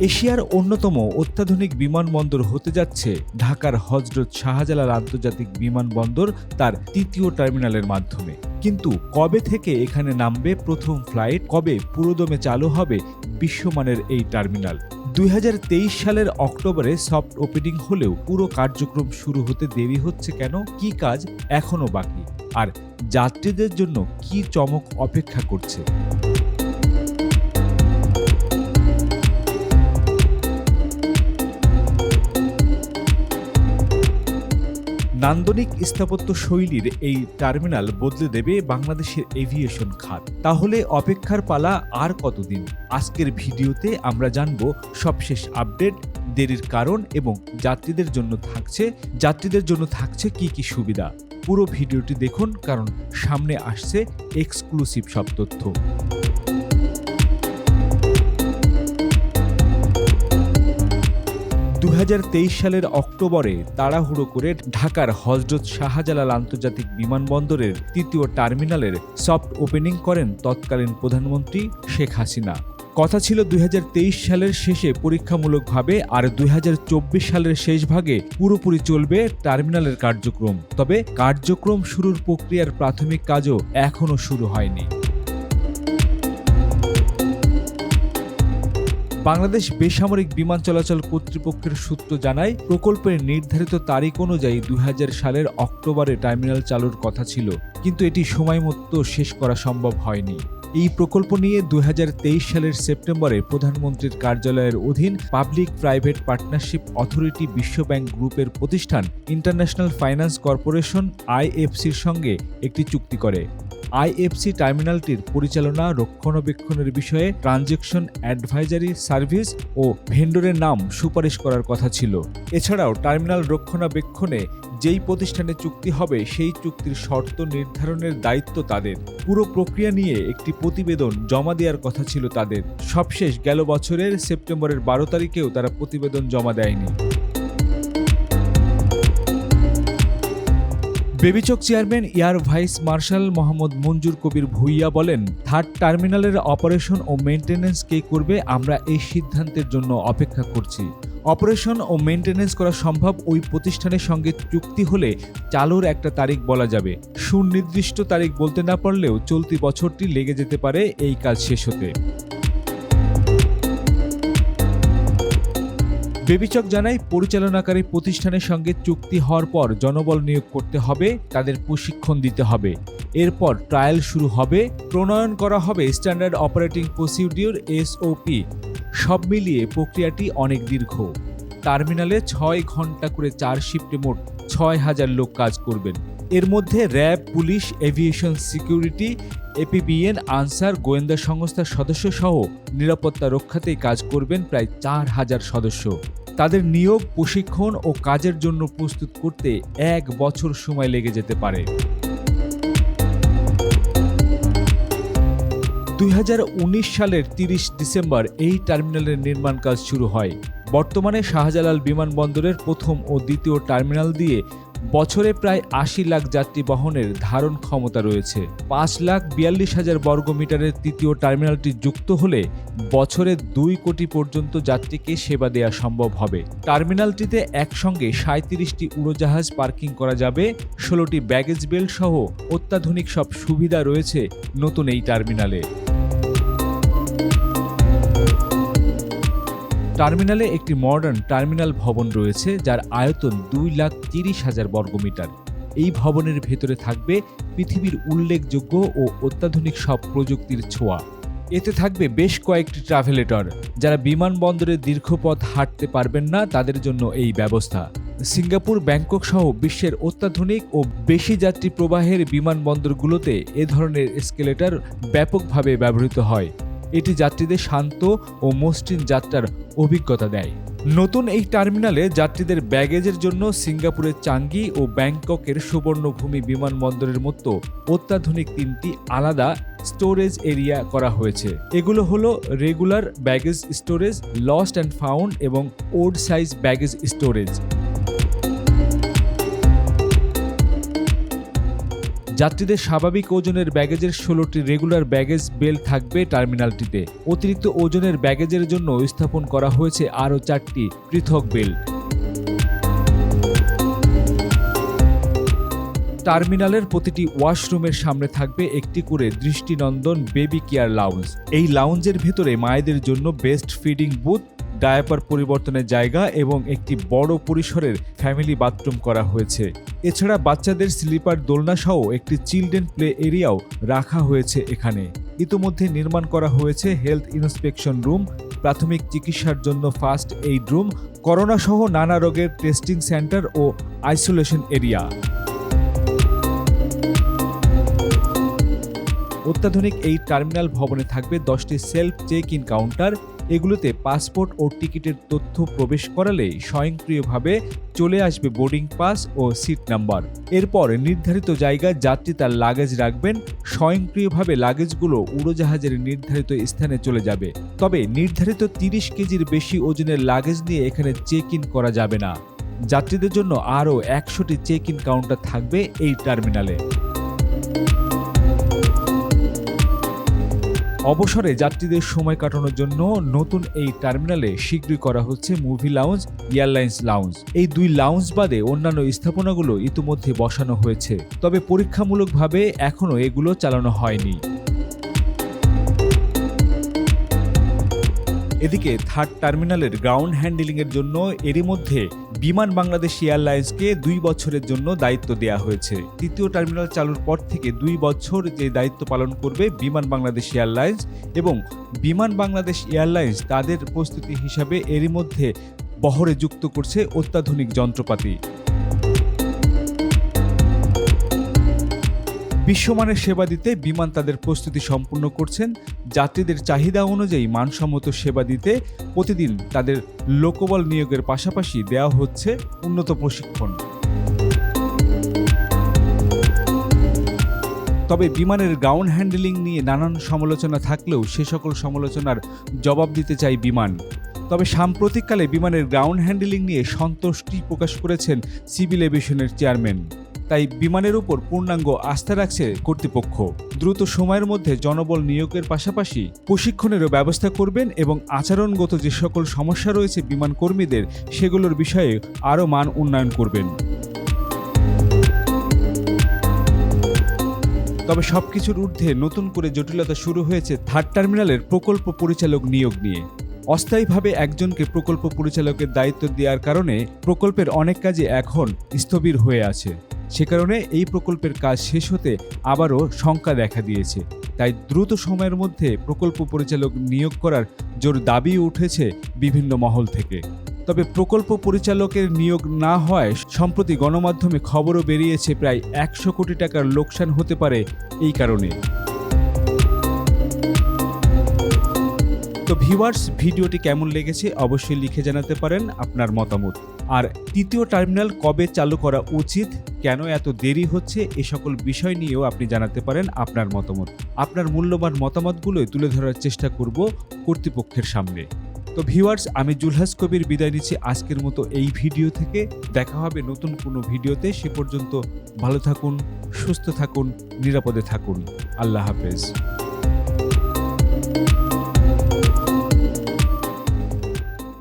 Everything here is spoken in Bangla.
এশিয়ার অন্যতম অত্যাধুনিক বিমানবন্দর হতে যাচ্ছে ঢাকার হজরত শাহজালাল আন্তর্জাতিক বিমানবন্দর তার তৃতীয় টার্মিনালের মাধ্যমে। কিন্তু কবে থেকে এখানে নামবে প্রথম ফ্লাইট? কবে পুরোদমে চালু হবে বিশ্বমানের এই টার্মিনাল? দুই হাজার তেইশ সালের অক্টোবরে সফট ওপেনিং হলেও পুরো কার্যক্রম শুরু হতে দেরি হচ্ছে কেন? কি কাজ এখনও বাকি? আর যাত্রীদের জন্য কি চমক অপেক্ষা করছে? নান্দনিক স্থাপত্য শৈলীর এই টার্মিনাল বদলে দেবে বাংলাদেশের এভিয়েশন খাত। তাহলে অপেক্ষার পালা আর কতদিন? আজকের ভিডিওতে আমরা জানব সবশেষ আপডেট, দেরির কারণ এবং যাত্রীদের জন্য থাকছে, যাত্রীদের জন্য থাকছে কি কি সুবিধা। পুরো ভিডিওটি দেখুন কারণ সামনে আসছে এক্সক্লুসিভ সব তথ্য। দুই হাজার তেইশ সালের অক্টোবরে তাড়াহুড়ো করে ঢাকার হজরত শাহজালাল আন্তর্জাতিক বিমানবন্দরের তৃতীয় টার্মিনালের সফট ওপেনিং করেন তৎকালীন প্রধানমন্ত্রী শেখ হাসিনা। কথা ছিল দুই হাজার তেইশ সালের শেষে পরীক্ষামূলকভাবে আর দুই হাজার চব্বিশ সালের শেষ ভাগে পুরোপুরি চলবে টার্মিনালের কার্যক্রম। তবে কার্যক্রম শুরুর প্রক্রিয়ার প্রাথমিক কাজও এখনও শুরু হয়নি। বাংলাদেশ বেসামরিক বিমান চলাচল কর্তৃপক্ষের সূত্র জানায়, প্রকল্পের নির্ধারিত তারিখ অনুযায়ী দুই হাজার সালের অক্টোবরে টার্মিনাল চালুর কথা ছিল, কিন্তু এটি সময় মতো শেষ করা সম্ভব হয়নি। এই প্রকল্প নিয়ে দুই হাজার তেইশ সালের সেপ্টেম্বরে প্রধানমন্ত্রীর কার্যালয়ের অধীন পাবলিক প্রাইভেট পার্টনারশিপ অথরিটি বিশ্বব্যাংক গ্রুপের প্রতিষ্ঠান ইন্টারন্যাশনাল ফাইন্যান্স কর্পোরেশন আইএফসির সঙ্গে একটি চুক্তি করে। আইএফসি টার্মিনালটির পরিচালনা, রক্ষণাবেক্ষণের বিষয়ে ট্রানজেকশন অ্যাডভাইজারি সার্ভিস ও ভেন্ডরের নাম সুপারিশ করার কথা ছিল। এছাড়াও টার্মিনাল রক্ষণাবেক্ষণে যেই প্রতিষ্ঠানে চুক্তি হবে, সেই চুক্তির শর্ত নির্ধারণের দায়িত্ব তাদের। পুরো প্রক্রিয়া নিয়ে একটি প্রতিবেদন জমা দেওয়ার কথা ছিল তাদের। সবশেষ গেল বছরের সেপ্টেম্বরের বারো তারিখেও তারা প্রতিবেদন জমা দেয়নি। বেবিচক chairman air vice marshal Mohammad Manzur Kabir Bhuiyan বলেন, থার্ড টার্মিনালের অপারেশন ও মেনটেন্যান্স কে করবে আমরা এই সিদ্ধান্তের জন্য অপেক্ষা করছি। অপারেশন ও মেনটেন্যান্স করা সম্ভব ওই প্রতিষ্ঠানের সঙ্গে চুক্তি হলে চালুর একটা তারিখ বলা যাবে। সুনির্দিষ্ট তারিখ বলতে না পারলেও চলতি বছরটি লেগে যেতে পারে এই কাজ শেষ হতে। বেবিচক জানায়, পরিচালনাকারী প্রতিষ্ঠানের সঙ্গে চুক্তি হওয়ার পর জনবল নিয়োগ করতে হবে, তাদের প্রশিক্ষণ দিতে হবে। এরপর ট্রায়াল শুরু হবে, প্রণয়ন করা হবে স্ট্যান্ডার্ড অপারেটিং প্রসিডিউর এসওপি। সব মিলিয়ে প্রক্রিয়াটি অনেক দীর্ঘ। টার্মিনালে ছয় ঘণ্টা করে চার শিফটে মোট ছয় হাজার লোক কাজ করবেন। এর মধ্যে RAB, police, aviation, security APBN, Ansar, গোয়েন্দা সংস্থার সদস্য সহ নিরাপত্তা রক্ষাতেই কাজ করবেন প্রায় চার হাজার সদস্য। তাদের নিয়োগ, প্রশিক্ষণ ও কাজের জন্য প্রস্তুত করতে এক বছর সময় লেগে যেতে পারে। দুই হাজার উনিশ সালের তিরিশ ডিসেম্বর এই টার্মিনালের নির্মাণ কাজ শুরু হয়। বর্তমানে শাহজালাল বিমানবন্দরের প্রথম ও দ্বিতীয় টার্মিনাল দিয়ে বছরে প্রায় আশি লাখ যাত্রী বহনের ধারণ ক্ষমতা রয়েছে। পাঁচ লাখ বিয়াল্লিশ হাজার বর্গ মিটারের তৃতীয় টার্মিনালটি যুক্ত হলে বছরে দুই কোটি পর্যন্ত যাত্রীকে সেবা দেওয়া সম্ভব হবে। টার্মিনালটিতে একসঙ্গে সাঁত্রিশটি উড়োজাহাজ পার্কিং করা যাবে, ষোলোটি ব্যাগেজ বেল্ট সহ অত্যাধুনিক সব সুবিধা রয়েছে নতুন এই টার্মিনালে। টার্মিনালে একটি মডার্ন টার্মিনাল ভবন রয়েছে, যার আয়তন দুই লাখ তিরিশ হাজার বর্গমিটার এই ভবনের ভেতরে থাকবে পৃথিবীর উল্লেখযোগ্য ও অত্যাধুনিক সব প্রযুক্তির ছোঁয়া। এতে থাকবে বেশ কয়েকটি ট্রাভেলেটর, যারা বিমানবন্দরে দীর্ঘপথ হাঁটতে পারবেন না তাদের জন্য এই ব্যবস্থা। সিঙ্গাপুর, ব্যাংকক সহ বিশ্বের অত্যাধুনিক ও বেশি যাত্রী প্রবাহের বিমানবন্দরগুলোতে এ ধরনের এসকেলেটর ব্যাপকভাবে ব্যবহৃত হয়। এটি যাত্রীদের শান্ত ও মসৃণ যাত্রার অভিজ্ঞতা দেয়। নতুন এই টার্মিনালে যাত্রীদের ব্যাগেজের জন্য সিঙ্গাপুরের চাঙ্গি ও ব্যাংককের সুবর্ণভূমি বিমানবন্দরের মতো অত্যাধুনিক তিনটি আলাদা স্টোরেজ এরিয়া করা হয়েছে। এগুলো হলো regular baggage storage, lost and found এবং ওড সাইজ ব্যাগেজ স্টোরেজ। যাত্রীদের স্বাভাবিক ওজনের ব্যাগেজের ষোলোটি রেগুলার ব্যাগেজ বেল থাকবে টার্মিনালটিতে। অতিরিক্ত ওজনের ব্যাগেজের জন্য স্থাপন করা হয়েছে আরও চারটি পৃথক বেল্ট। টার্মিনালের প্রতিটি ওয়াশরুমের সামনে থাকবে একটি করে দৃষ্টিনন্দন বেবি কেয়ার লাউঞ্জ। এই লাউঞ্জের ভেতরে মায়েদের জন্য বেস্ট ফিডিং বুথ ডায়াপার পরিবর্তনের জায়গা এবং একটি বড় পরিসরের ফ্যামিলি বাথরুম করা হয়েছে। এছাড়া বাচ্চাদের স্লিপার দোলনা সহ একটি চিলড্রেন প্লে এরিয়াও রাখা হয়েছে এখানে। ইতোমধ্যে নির্মাণ করা হয়েছে হেলথ ইন্সপেকশন রুম, প্রাথমিক চিকিৎসার জন্য ফার্স্ট এইড রুম, করোনা সহ নানা রোগের টেস্টিং সেন্টার ও আইসোলেশন এরিয়া। অত্যাধুনিক এই টার্মিনাল ভবনে থাকবে দশটি সেলফ চেক ইন কাউন্টার এগুলোতে পাসপোর্ট ও টিকিটের তথ্য প্রবেশ করালে স্বয়ংক্রিয়ভাবে চলে আসবে বোর্ডিং পাস ও সিট নাম্বার। এরপর নির্ধারিত জায়গায় যাত্রী তার লাগেজ রাখবেন, স্বয়ংক্রিয়ভাবে লাগেজগুলো উড়োজাহাজের নির্ধারিত স্থানে চলে যাবে। তবে নির্ধারিত তিরিশ কেজির বেশি ওজনের লাগেজ নিয়ে এখানে চেক ইন করা যাবে না। যাত্রীদের জন্য আরও একশোটি চেক ইন কাউন্টার থাকবে এই টার্মিনালে। অবসরে যাত্রীদের সময় কাটানোর জন্য নতুন এই টার্মিনালে শীঘ্রই করা হচ্ছে মুভি লাউঞ্জ এয়ারলাইন্স লাউঞ্জ এই দুই লাউঞ্জ বাদে অন্যান্য স্থাপনাগুলো ইতিমধ্যে বসানো হয়েছে। তবে পরীক্ষামূলকভাবে এখনও এগুলো চালানো হয়নি। এদিকে থার্ড টার্মিনালের গ্রাউন্ড হ্যান্ডেলিংয়ের জন্য এরই মধ্যে বিমান বাংলাদেশ এয়ারলাইন্সকে দুই বছরের জন্য দায়িত্ব দেওয়া হয়েছে। তৃতীয় টার্মিনাল চালুর পর থেকে দুই বছর যে দায়িত্ব পালন করবে বিমান বাংলাদেশ এয়ারলাইন্স এবং বিমান বাংলাদেশ এয়ারলাইন্স তাদের প্রস্তুতি হিসাবে এরই মধ্যে বহরে যুক্ত করছে অত্যাধুনিক যন্ত্রপাতি। বিশ্বমানের সেবা দিতে বিমান তাদের প্রস্তুতি সম্পূর্ণ করছেন। যাত্রীদের চাহিদা অনুযায়ী মানসম্মত সেবা দিতে প্রতিদিন তাদের লোকবল নিয়োগের পাশাপাশি দেওয়া হচ্ছে উন্নত প্রশিক্ষণ। তবে বিমানের গ্রাউন্ড হ্যান্ডেলিং নিয়ে নানান সমালোচনা থাকলেও সে সকল সমালোচনার জবাব দিতে চাই বিমান। তবে সাম্প্রতিককালে বিমানের গ্রাউন্ড হ্যান্ডেলিং নিয়ে সন্তুষ্টি প্রকাশ করেছেন সিভিল এভিয়েশনের চেয়ারম্যান। তাই বিমানের উপর পূর্ণাঙ্গ আস্থা রাখছে কর্তৃপক্ষ। দ্রুত সময়ের মধ্যে জনবল নিয়োগের পাশাপাশি প্রশিক্ষণেরও ব্যবস্থা করবেন এবং আচরণগত যে সকল সমস্যা রয়েছে বিমান কর্মীদের, সেগুলোর বিষয়ে আরও মান উন্নয়ন করবেন। তবে সবকিছুর ঊর্ধ্বে নতুন করে জটিলতা শুরু হয়েছে থার্ড টার্মিনালের প্রকল্প পরিচালক নিয়োগ নিয়ে। অস্থায়ীভাবে একজনকে প্রকল্প পরিচালকের দায়িত্ব দেওয়ার কারণে প্রকল্পের অনেক কাজে এখন স্থবির হয়ে আছে। সে কারণে এই প্রকল্পের কাজ শেষ হতে আবারও শঙ্কা দেখা দিয়েছে। তাই দ্রুত সময়ের মধ্যে প্রকল্প পরিচালক নিয়োগ করার জোর দাবি উঠেছে বিভিন্ন মহল থেকে। তবে প্রকল্প পরিচালকের নিয়োগ না হওয়ায় সম্প্রতি গণমাধ্যমে খবরও বেরিয়েছে প্রায় একশো কোটি টাকার লোকসান হতে পারে এই কারণে। তো ভিউয়ার্স ভিডিওটি কেমন লেগেছে অবশ্যই লিখে জানাতে পারেন আপনার মতামত। আর তৃতীয় টার্মিনাল কবে চালু করা উচিত, কেন এত দেরি হচ্ছে, এ সকল বিষয় নিয়েও আপনি জানাতে পারেন আপনার মতামত। আপনার মূল্যবান মতামতগুলোই তুলে ধরার চেষ্টা করব কর্তৃপক্ষের সামনে। তো ভিউয়ার্স আমি জুলহাস কবির বিদায় নিচ্ছি আজকের মতো এই ভিডিও থেকে। দেখা হবে নতুন কোনো ভিডিওতে। সে পর্যন্ত ভালো থাকুন, সুস্থ থাকুন, নিরাপদে থাকুন। আল্লাহ হাফেজ।